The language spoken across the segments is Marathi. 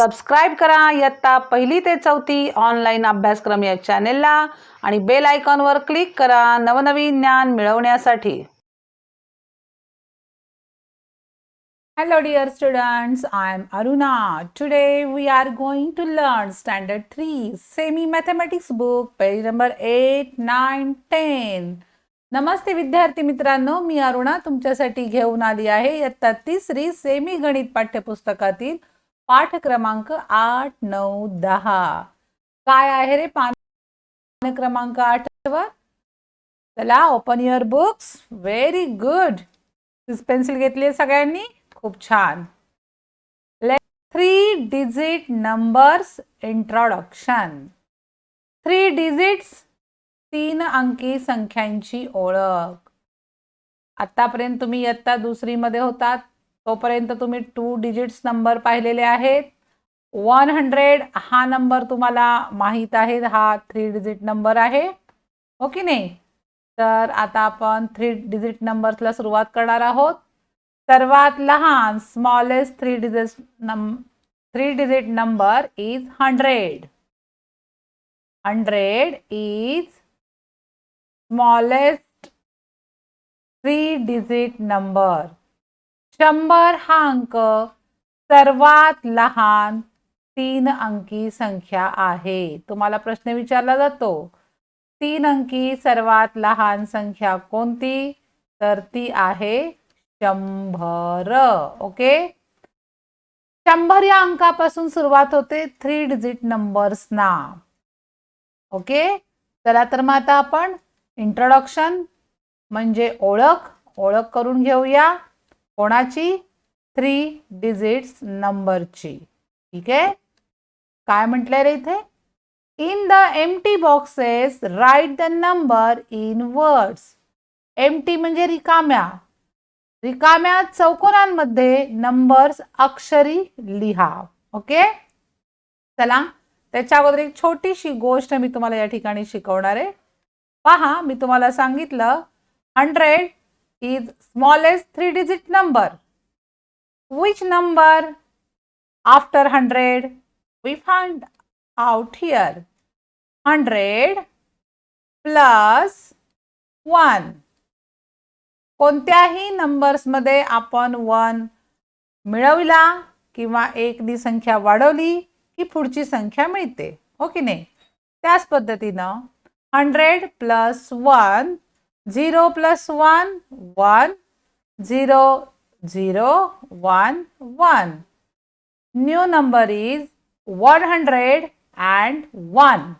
सबस्क्राईब करा. इयत्ता पहिली ते चौथी ऑनलाईन अभ्यासक्रम या चॅनेलला आणि बेल आयकॉनवर क्लिक करा. नवनवीन ज्ञान मिळवण्यासाठी. Hello dear students, I am Aruna. Today we are going to learn standard 3 semi mathematics book page number 8, 9, 10. नमस्ते विद्यार्थी मित्रांनो. मी अरुणा. तुमच्यासाठी घेऊन आली आहे इयत्ता तिसरी सेमी गणित पाठ्यपुस्तकातील पाठ क्रमांक आठ नऊ दहा. काय आहे रे पान क्रमांक आठ चला open your books very good pencil घेतली आहे सगळ्यांनी? खूप छान. Three digit numbers introduction three digits तीन अंकी संख्यांची ओळख. आतापर्यंत तुम्ही इयत्ता दुसरीमध्ये होतात. तोपर्यंत तुम्ही टू डिजिट्स नंबर पाहिलेले आहेत. वन हंड्रेड हा नंबर तुम्हाला माहीत आहे हा थ्री डिजिट नंबर आहे. हो की नाही? तर आता आपण थ्री डिजिट नंबर्सला सुरुवात करणार आहोत. सर्वात लहान smallest three digit num three digit number is hundred hundred is smallest three digit number शंभर हा अंक सर्वात लहान तीन अंकी संख्या आहे. तुम्हाला प्रश्न विचारला जातो तीन अंकी सर्वात लहान संख्या कोणती? तर ती आहे शंभर. ओके? शंभर या अंकापासून सुरुवात होते थ्री डिजिट नंबर्सना ओके? चला तर मग आता आपण इंट्रोडक्शन म्हणजे ओळख ओळख करून घेऊया. कोणाची? थ्री डिजिट्स नंबरची. ठीक आहे? काय म्हटलंय रे इथे? In the empty boxes write the number in words. Empty म्हणजे रिकाम्या. रिकाम्या चौकोनांमध्ये नंबर्स अक्षरी लिहा. ओके? चला त्याच्या अगोदर एक छोटीशी गोष्ट मी तुम्हाला या ठिकाणी शिकवणार आहे. पहा मी तुम्हाला सांगितलं hundred is smallest three digit number which number after hundred We find out here hundred plus one कोणत्याही नंबर्समध्ये आपण वन मिळवला किंवा एकनी संख्या वाढवली की पुढची संख्या मिळते. हो की नाही? त्याच पद्धतीनं hundred plus one zero plus one one zero zero one one. New number is one hundred and one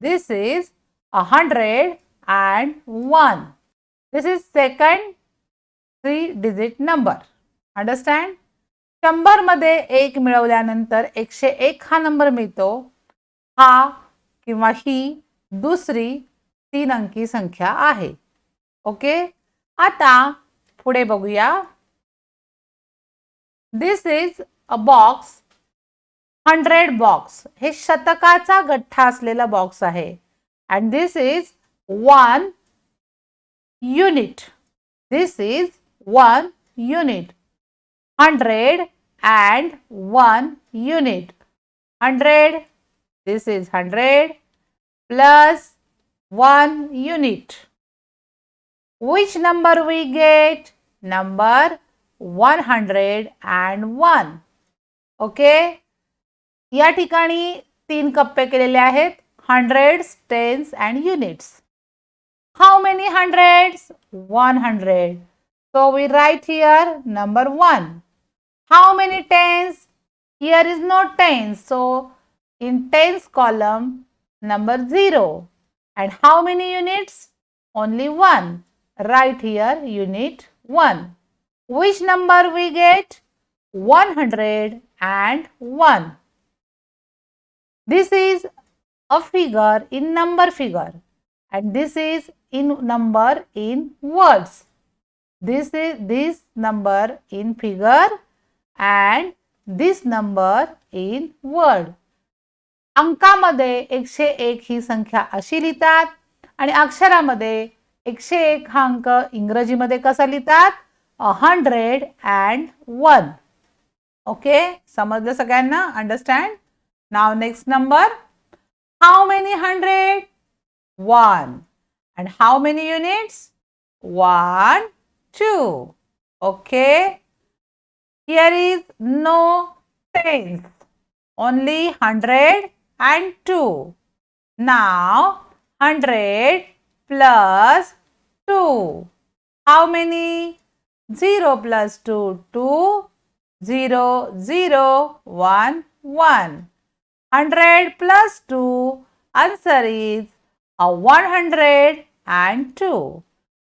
this is a hundred and one this is second three digit number understand शंभरमध्ये एक मिळवल्यानंतर एकशे एक हा नंबर मिळतो. हा किंवा ही दुसरी तीन अंकी संख्या आहे. ओके? आता पुढे बघूया. This is a box hundred box हे शतकाचा गठ्ठा असलेला बॉक्स आहे. And this is one unit this is one unit hundred and one unit hundred this is hundred plus one unit. Which number we get? Number 101. Okay या ठिकाणी तीन कप्पे केलेले आहेत. Hundreds tens and units how many hundreds one hundred so we write here number one how many tens here is no tens so in tens column number 0 and how many units? Only one. Right here unit 1 which number we get? 100 and 1 this is a figure in number figure. And this is in number in words. This is this number in figure and this number in word अंकामध्ये एकशे एक ही संख्या अशी लिहितात. आणि अक्षरामध्ये एकशे एक हा अंक इंग्रजीमध्ये कसा लिहितात? हंड्रेड अँड वन ओके समजलं सगळ्यांना? Understand now next number how many hundred one and how many units one two okay here is no tens only hundred and 2. Now 100 plus 2. How many? 0 plus 2, 2, 0, 0, 1, 1. 100 plus 2, answer is a 102.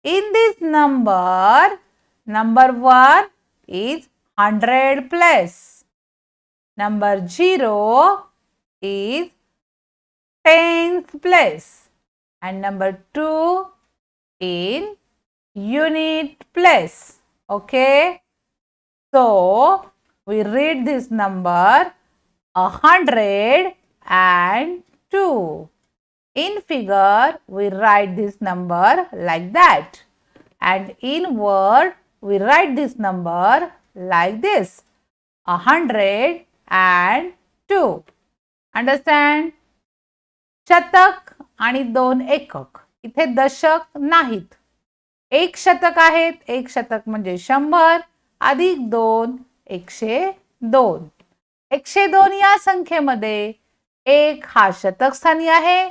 In this number, number 1 is 100 plus. Number 0 is 10th place and number 2 in unit place. Okay. So, we read this number 102. In figure, we write this number like that. And in word, we write this number like this. 102. Understand शतक आणि दोन एकक. इथे दशक नाहीत. एक शतक आहेत एक शतक म्हणजे शंभर अधिक दोन एकशे दोन. एकशे दोन या संख्येमध्ये एक हा शतक स्थानी आहे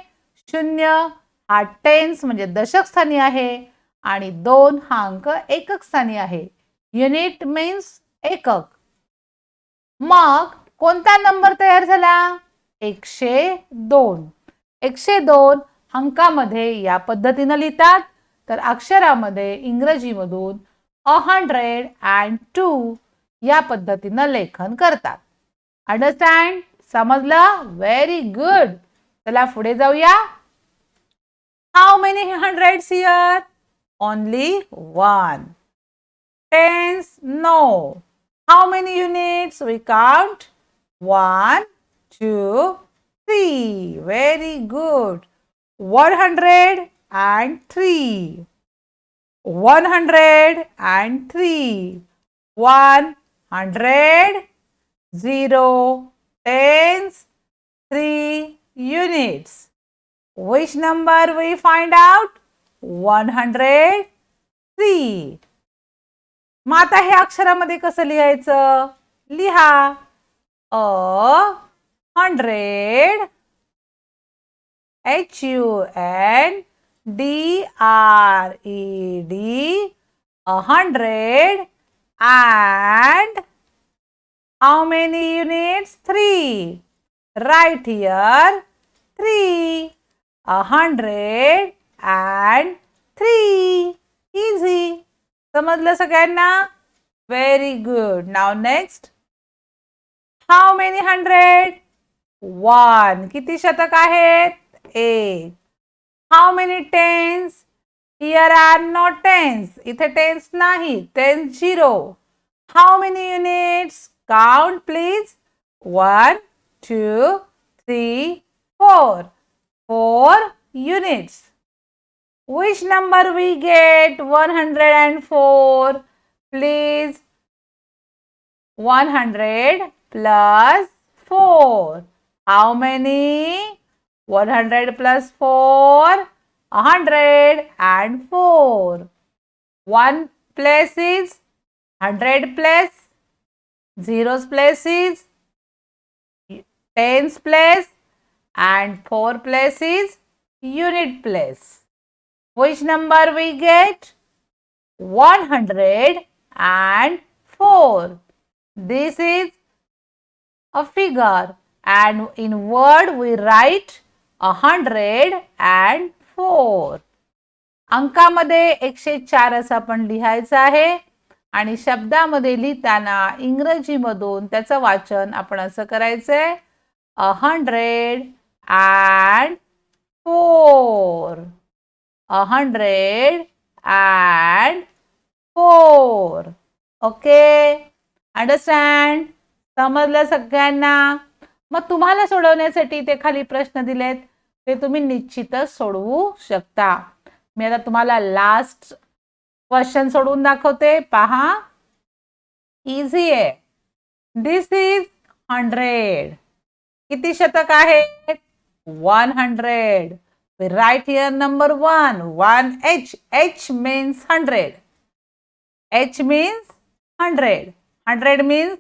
शून्य हा टेन्स म्हणजे दशक स्थानी आहे आणि दोन हा अंक एकक स्थानी आहे. युनिट मीन्स एकक. मग कोणता नंबर तयार झाला? एकशे दोन. एकशे दोन अंकामध्ये या पद्धतीनं लिहितात. तर अक्षरामध्ये इंग्रजीमधून अ हंड्रेड अँड टू या पद्धतीनं लेखन करतात. अंडरस्टँड समजलं? व्हेरी गुड चला पुढे जाऊया. How many hundred here only one tens no how many units we count one two, three. Very good one hundred and three one hundred and three one hundred zero, tens, three units. Which number we find out? 103. मग आता हे अक्षरामध्ये कसं लिहायचं लिहा a Hundred H U N D R E D a hundred and How many units? Three. Write here three. A hundred and three. Easy. समजलं सगळ्यांना very good now next how many hundred One. किती शतक आहेत? ए. How many tens here are not tens इथे टेन्स नाही. Tens zero how many units count please one two three four four units which number we get one hundred and four please one hundred plus four How many? 100 plus 4. 104. One place is 100 plus zeros places, tens place and four place is unit place. Which number we get? 104. This is a figure and in word we write a hundred and four. अंकामध्ये एकशे चार असं आपण लिहायचं आहे. आणि शब्दामध्ये लिहिताना इंग्रजीमधून त्याचं वाचन आपण असं करायचंय. A hundred and four a hundred and four okay understand समजलं सगळ्यांना? मग तुम्हाला सोडवण्यासाठी ते खाली प्रश्न दिलेत ते तुम्ही निश्चितच सोडवू शकता. मी आता तुम्हाला लास्ट क्वेश्चन सोडवून दाखवते. पहा. इझी आहे. दिस इज हंड्रेड किती शतक आहेत? One hundred write here number one one H H means hundred H means hundred hundred means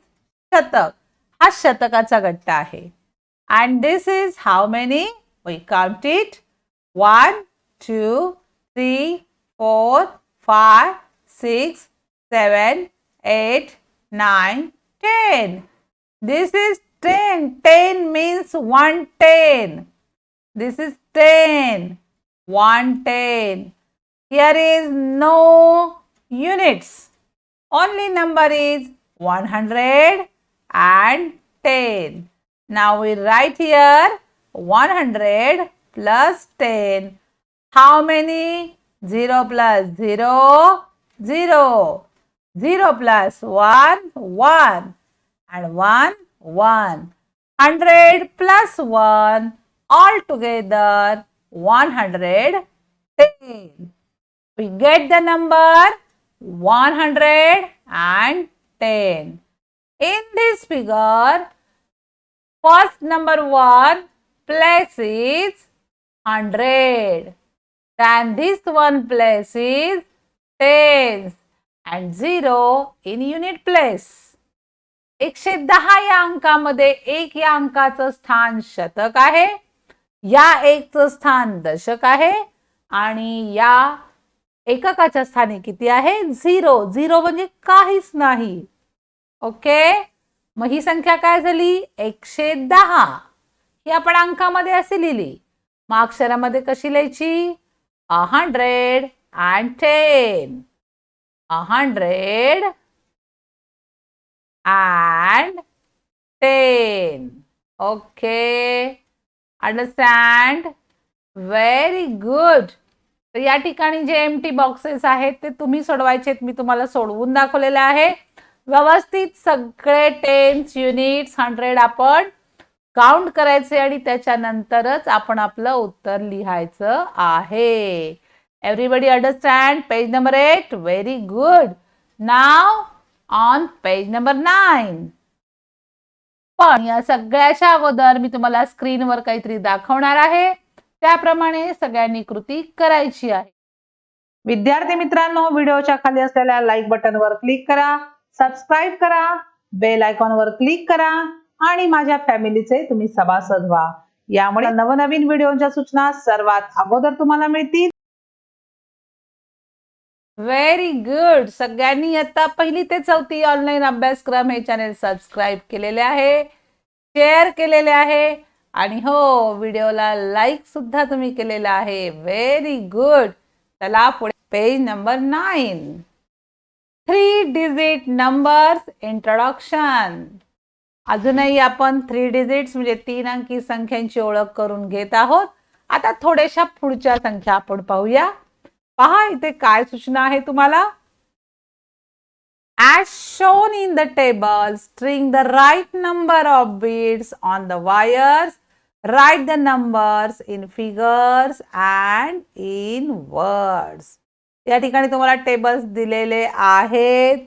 शतक. हा शतकाचा गट्टा आहे. And this is how many we count it one two three four five six seven eight nine ten this is ten ten means one ten This is 10. 1 10. Here is no units. Only number is 100 and 10. Now we write here 100 plus 10. How many? 0 plus 0, 0. 0 plus 1, 1. And 1, 1. 100 plus 1 altogether 110. We get the number 110. In this figure, first number 1 place is 100. Then this one place is tens and 0 in unit place. एकशे दहा या अंकामध्ये एक या अंकाचं स्थान शतक आहे या एकचं स्थान दशक आहे आणि या एककाच्या स्थानी किती आहे झिरो झिरो म्हणजे काहीच नाही ओके? मग ही संख्या काय झाली? एकशे दहा. ही आपण अंकामध्ये असे लिहिली. मग अक्षरामध्ये कशी लिहायची? A hundred and ten a hundred and ten okay understand very good तर या ठिकाणी जे एम टी बॉक्सेस आहेत ते तुम्ही सोडवायचे मी तुम्हाला सोडवून दाखवलेले आहे. व्यवस्थित सगळे टेन्स युनिट्स हंड्रेड आपण काउंट करायचे आणि त्याच्यानंतरच आपण आपलं उत्तर लिहायचं आहे. Everybody understand page number eight very good now on page number nine पण या सगळ्याच्या अगोदर मी तुम्हाला स्क्रीनवर काहीतरी दाखवणार आहे. त्याप्रमाणे सगळ्यांनी कृती करायची आहे. विद्यार्थी मित्रांनो व्हिडिओच्या खाली असलेल्या लाईक बटनवर क्लिक करा. सबस्क्राईब करा बेल आयकॉनवर क्लिक करा आणि माझ्या फॅमिलीचे तुम्ही सभासद व्हा. यामुळे नवनवीन व्हिडिओच्या सूचना सर्वात अगोदर तुम्हाला मिळतील. व्हेरी गुड सगळ्यांनी आता पहिली ते चौथी ऑनलाईन अभ्यासक्रम हे चॅनेल सबस्क्राईब केलेले आहे शेअर केलेले आहे आणि हो व्हिडिओला लाईक सुद्धा तुम्ही केलेला आहे. व्हेरी गुड चला पुढे page number nine three digit numbers introduction अजूनही आपण थ्री डिजिट्स म्हणजे तीन अंकी संख्यांची ओळख करून घेत आहोत आता थोड्याशा पुढच्या संख्या आपण पाहूया पहा इथे काय सूचना आहे तुम्हाला as shown in the table string the right number of beads on the wires write the numbers in figures and in words या ठिकाणी तुम्हाला टेबल्स दिलेले आहेत.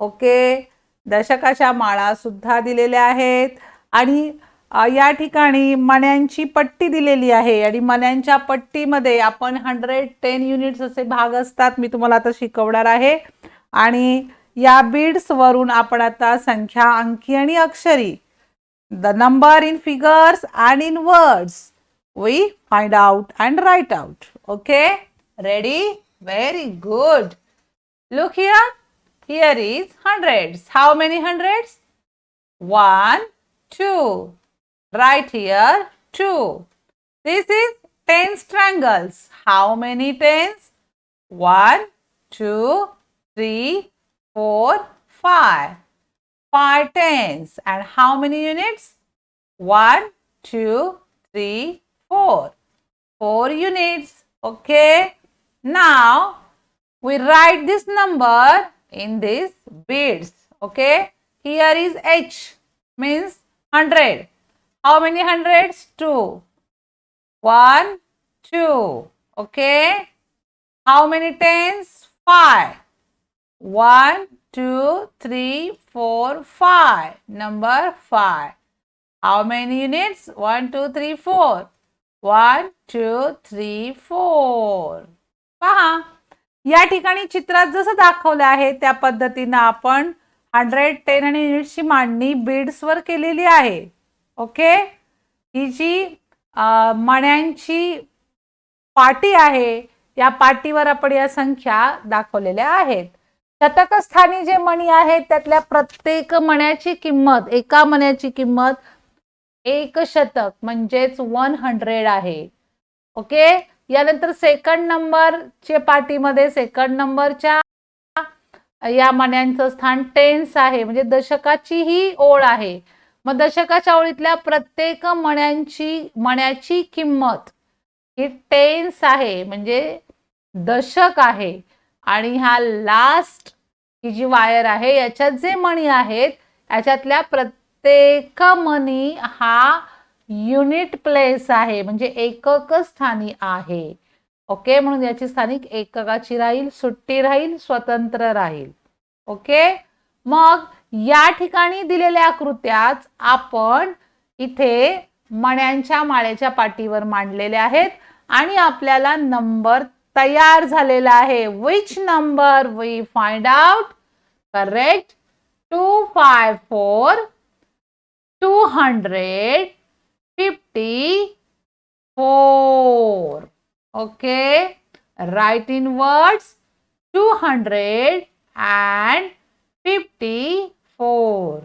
ओके दशकाच्या माळा सुद्धा दिलेल्या आहेत. आणि या ठिकाणी मण्यांची पट्टी दिलेली आहे. आणि मण्यांच्या पट्टीमध्ये आपण हंड्रेड टेन युनिट्स असे भाग असतात. मी तुम्हाला आता शिकवणार आहे. आणि या बीड्सवरून आपण आता संख्या अंकी आणि अक्षरी the number in figures and in words we find out and write out okay ready Very good. Look here. Here is hundreds. How many hundreds? One, two. Right here, two. This is ten triangles. How many tens? One, two, three, four, five. Five tens. And how many units? One, two, three, four. Four units. Okay. Now, we write this number in these beads. Okay. Here is H means 100. How many hundreds? 2. 1, 2. Okay. How many tens? 5. 1, 2, 3, 4, 5. Number 5. How many units? 1, 2, 3, 4. 1, 2, 3, 4. पहा या ठिकाणी चित्रात जसं दाखवलं आहे त्या पद्धतीनं आपण हंड्रेड टेन आणि युनिट्सची मांडणी बीड्सवर केलेली आहे. ओके? ही जी मण्यांची पाटी आहे या पाटीवर आपण या संख्या दाखवलेल्या आहेत. शतकस्थानी जे मणी आहेत त्यातल्या प्रत्येक मण्याची किंमत एका मण्याची किंमत एक शतक म्हणजेच वन हंड्रेड आहे. ओके? यानंतर सेकंड नंबरचे पाटीमध्ये सेकंड नंबरच्या या मण्यांचं स्थान टेन्स आहे. म्हणजे दशकाची ही ओळ आहे. मग दशकाच्या ओळीतल्या प्रत्येक मण्यांची मण्याची किंमत ही टेन्स आहे. म्हणजे दशक आहे. आणि हा लास्ट ही जी वायर आहे याच्यात जे मणी आहेत याच्यातल्या प्रत्येक मणी हा युनिट प्लेस आहे म्हणजे एकक स्थानी आहे. ओके? म्हणून याची स्थानिक एककाची राहील सुट्टी राहील स्वतंत्र राहील. ओके? मग या ठिकाणी दिलेल्या कृत्याच आपण इथे मण्यांच्या माळ्याच्या पाटीवर मांडलेल्या आहेत आणि आपल्याला नंबर तयार झालेला आहे. Which number we find out correct two five four two hundred fifty four okay write in words two hundred and fifty four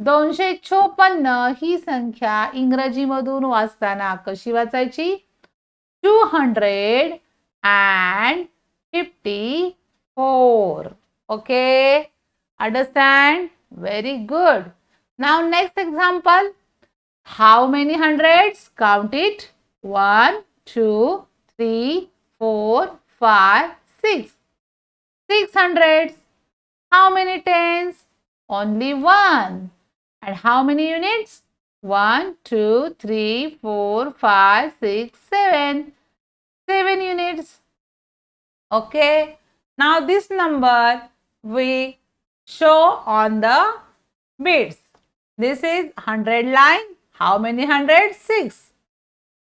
दोनशे चोपन्न ही संख्या इंग्रजीमधून वाचताना कशी वाचायची? Two hundred and fifty four okay understand very good now next example How many hundreds? Count it. 1, 2, 3, 4, 5, 6. 6 hundreds. How many tens? Only 1. And how many units? 1, 2, 3, 4, 5, 6, 7. 7 units. Okay. Now this number we show on the beads. This is 100 line how many hundreds? Six.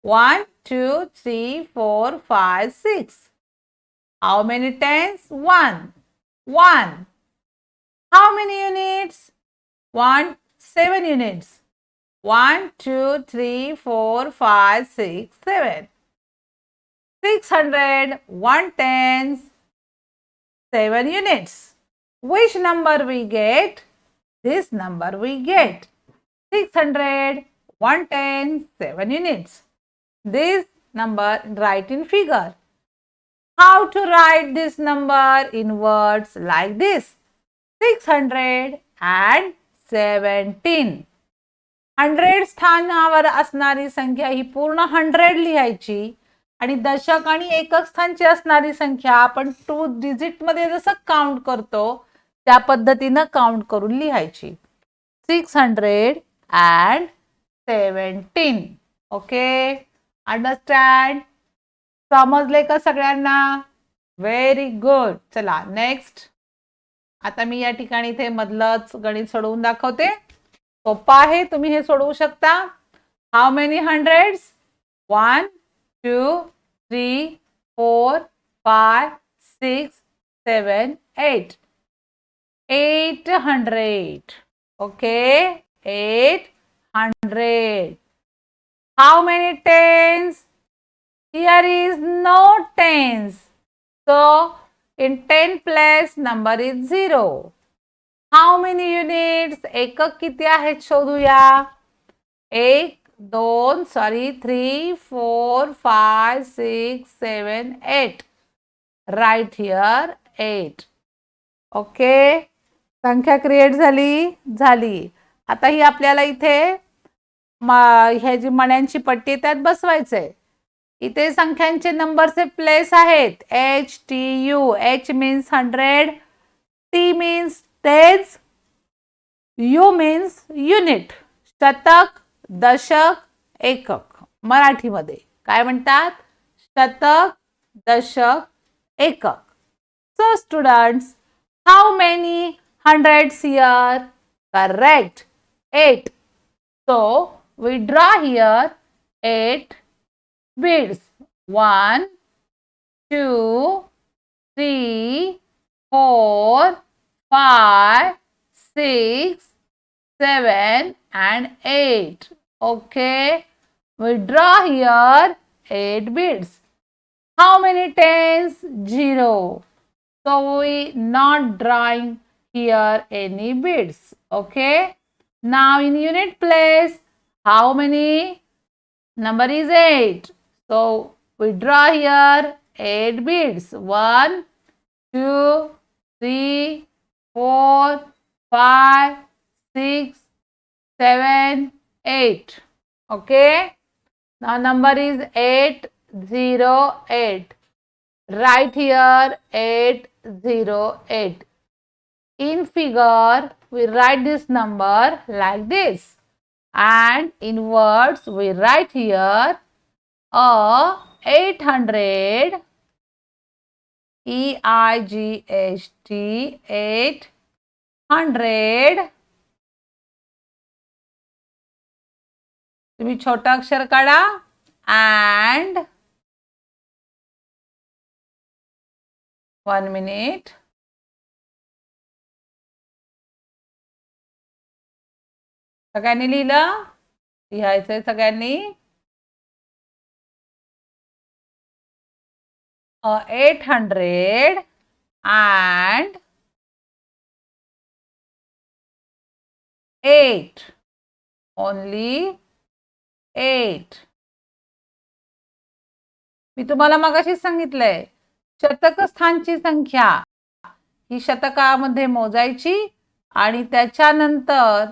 One, two, three, four, five, six. How many tens? One. One. How many units? One. Seven units. One, two, three, four, five, six, seven. Six hundred, one tens, seven units. Which number we get? This number we get. Six hundred, one tens, seven units. This number write in figure. How to write this number in words like this? 600 and 17 hundred स्थानावर असणारी संख्या ही पूर्ण हंड्रेड लिहायची. आणि दशक आणि एकक स्थानची असणारी संख्या आपण टू डिजिटमध्ये जसं काउंट करतो त्या पद्धतीनं काउंट करून लिहायची. Six hundred and seventeen okay understand समजले का सगळ्यांना? व्हेरी गुड चला नेक्स्ट आता मी या ठिकाणी इथे मधलंच गणित सोडवून दाखवते. सोपा आहे तुम्ही हे सोडवू शकता. How many hundreds one two three four five six seven eight eight hundred okay eight hundred How many tens Here is no tens. So, in 10 place, number is 0. How many units? एकक किती आहेत शोधूया एक दोन sorry three four five six seven eight write here eight okay संख्या क्रिएट झाली? झाली. आता ही आपल्याला इथे हे जी मण्यांची पट्टी आहे त्यात आहे इथे संख्यांचे नंबरचे प्लेस आहेत. H T U H means hundred T means tens U means unit शतक दशक एकक. मराठीमध्ये. काय म्हणतात? शतक दशक एकक. So students how many hundreds here correct 8. So, we draw here 8 beads. 1, 2, 3, 4, 5, 6, 7 and 8. Okay. We draw here 8 beads. How many tens? 0. So we not drawing here any beads. Okay. Now in unit place, how many? Number is 8. So we draw here 8 beads. 1, 2, 3, 4, 5, 6, 7, 8. Okay. Now number is 808. Write here 808. In figure, we write this number like this. And in words, we write here a 800 E I G H T 800 तुम्ही छोटं अक्षर काढा अँड वन मिनिट सगळ्यांनी लिहिलं? लिहायचंय सगळ्यांनी? Eight hundred and eight only eight मी तुम्हाला मगाशी सांगितलंय शतक स्थानची संख्या ही शतकामध्ये मोजायची आणि त्याच्यानंतर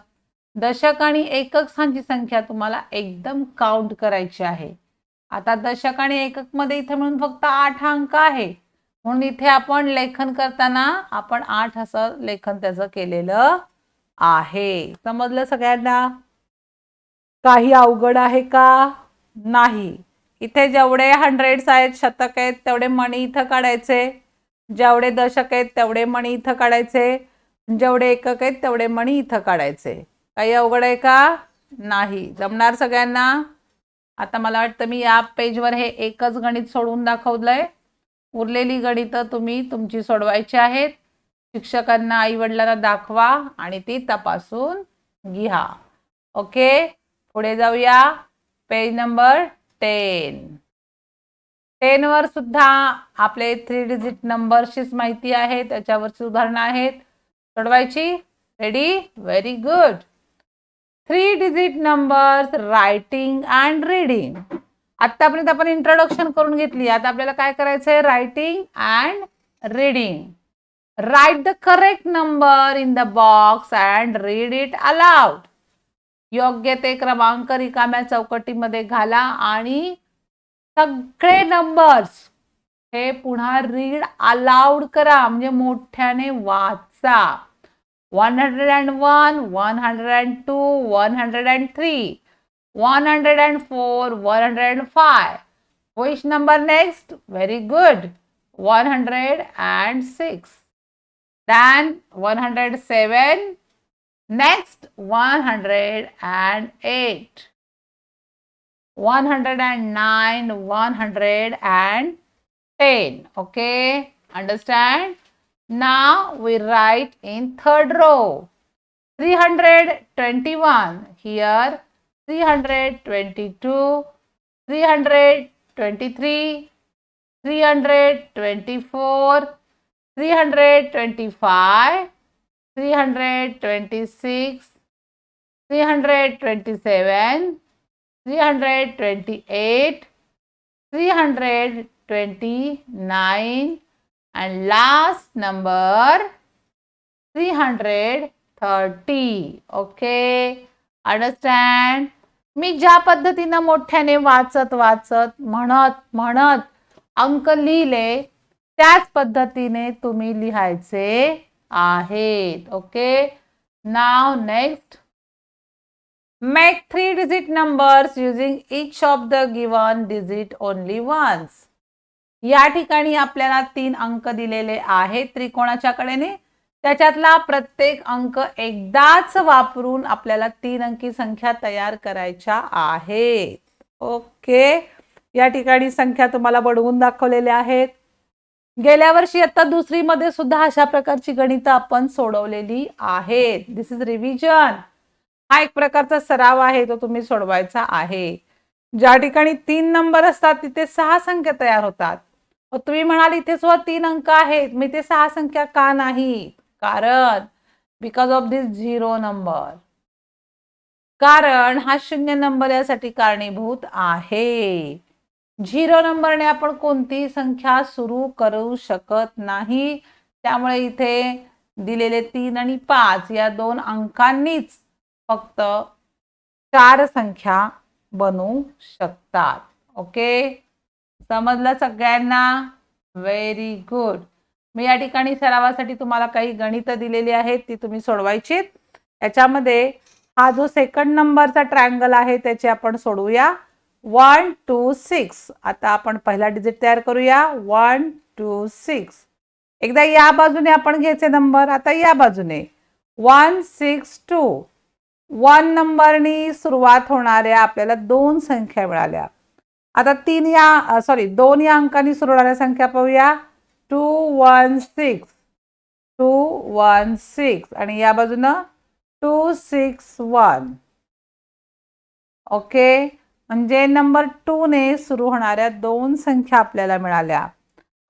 दशक आणि एकक सांची संख्या तुम्हाला एकदम काउंट करायची आहे. आता दशक आणि एककमध्ये इथे म्हणून फक्त आठ अंक आहे. म्हणून इथे आपण लेखन करताना आपण आठ असं लेखन त्याचं केलेलं आहे. समजलं सगळ्यांना? काही अवघड आहे का? नाही. इथे जेवढे हंड्रेड्स आहेत शतक आहेत तेवढे मणी इथं काढायचे. जेवढे दशक आहेत तेवढे मणी इथं काढायचे. जेवढे एकक आहेत तेवढे मणी इथं काढायचे. काही अवघड आहे का? नाही. जमणार सगळ्यांना? आता मला वाटतं मी या पेजवर हे एकच गणित सोडवून दाखवलंय. उरलेली गणितं तुम्ही तुमची सोडवायची आहेत. शिक्षकांना आईवडिलांना दाखवा आणि ती तपासून घ्या. ओके? पुढे जाऊया. Page number ten. टेनवर सुद्धा आपले थ्री डिजिट नंबरचीच माहिती आहे. त्याच्यावरची उदाहरणं आहेत. सोडवायची? Ready very good three digit numbers writing and reading. आतापर्यंत आपण इंट्रोडक्शन करून घेतली. आता आपल्याला काय करायचंय? Writing and reading. Write the correct number in the box and read it aloud योग्य ते क्रमांक रिकाम्या चौकटीमध्ये घाला आणि सगळे नंबर्स हे पुन्हा रीड अलाउड करा. म्हणजे मोठ्याने वाचा. 101, 102, 103, 104, 105. Which number next? Very good. 106. Then 107. Next 108. 109, 110. Okay, understand? Now we write in third row. 321 here 322 323 324 325, 326, 327, 328, 329 and last number 330. Okay, understand? मी ज्या पद्धतीनं मोठ्याने वाचत वाचत म्हणत म्हणत अंक लिहिले त्याच पद्धतीने तुम्ही लिहायचे आहेत. Okay now next make three digit numbers using each of the given digit only once या ठिकाणी आपल्याला तीन अंक दिलेले आहेत त्रिकोणाच्या कडेने. त्याच्यातला प्रत्येक अंक एकदाच वापरून आपल्याला तीन अंकी संख्या तयार करायच्या आहेत. ओके. या ठिकाणी संख्या तुम्हाला बडवून दाखवलेल्या आहेत. गेल्या वर्षी आता दुसरीमध्ये सुद्धा अशा प्रकारची गणितं आपण सोडवलेली आहेत. दिस इज रिव्हिजन हा एक प्रकारचा सराव आहे तो तुम्ही सोडवायचा आहे. ज्या ठिकाणी तीन नंबर असतात तिथे सहा संख्या तयार होतात. तुम्ही म्हणाल इथे सुद्धा तीन अंक आहेत. मी ते सहा संख्या का नाही? कारण because of this zero number कारण हा शून्य नंबर यासाठी कारणीभूत आहे. झिरो नंबरने आपण कोणतीही संख्या सुरू करू शकत नाही? त्यामुळे इथे दिलेले तीन आणि पाच या दोन अंकांनीच फक्त चार संख्या बनू शकतात. ओके समजलं सगळ्यांना? व्हेरी गुड मी या ठिकाणी सरावासाठी तुम्हाला काही गणितं दिलेली आहेत ती तुम्ही सोडवायची याच्यामध्ये हा जो सेकंड नंबरचा ट्रायंगल आहे त्याचे आपण सोडवूया. वन टू सिक्स आता आपण पहिला डिजिट तयार करूया. वन टू सिक्स एकदा या बाजूने आपण घ्यायचे नंबर आता या बाजूने. वन सिक्स टू वन नंबरनी सुरुवात होणाऱ्या आपल्याला दोन संख्या मिळाल्या. आता तीन या सॉरी दोन या अंकांनी सुरू होणाऱ्या संख्या पाहूया. Two one six two one six आणि या बाजूनं टू सिक्स वन ओके म्हणजे नंबर टूने सुरू होणाऱ्या दोन संख्या आपल्याला मिळाल्या.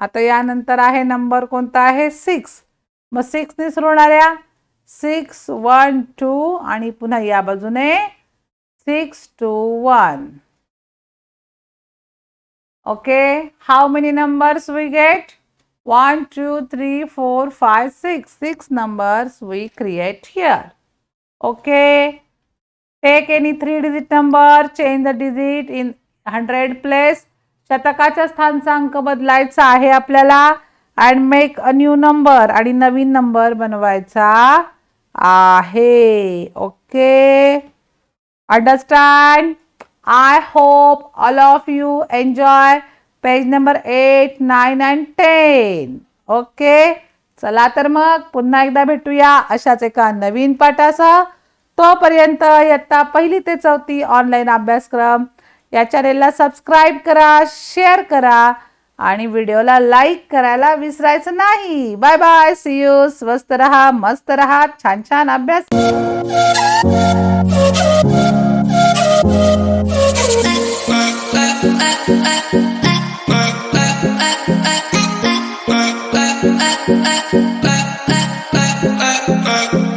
आता यानंतर आहे नंबर कोणता आहे? सिक्स मग सिक्सने सुरू होणाऱ्या सिक्स वन टू आणि पुन्हा या बाजूने six two one okay how many numbers we get one two three four five six six numbers we create here okay take any three digit number change the digit in hundred place शतकाच्या स्थानचा अंक बदलायचा आहे आपल्याला. And make a new number आणि नवीन नंबर बनवायचा आहे. Okay understand I hope all of you enjoy page number eight nine and ten okay चला तर मग पुन्हा एकदा भेटूया अशाच एका नवीन पाठासह. तोपर्यंत इयत्ता पहिली ते चौथी ऑनलाईन अभ्यासक्रम. या चॅनेलला सबस्क्राईब करा शेअर करा आणि व्हिडिओला लाईक करायला विसरायचं नाही. बाय बाय सी यू स्वस्त रहा मस्त रहा. छान छान अभ्यास. Bye.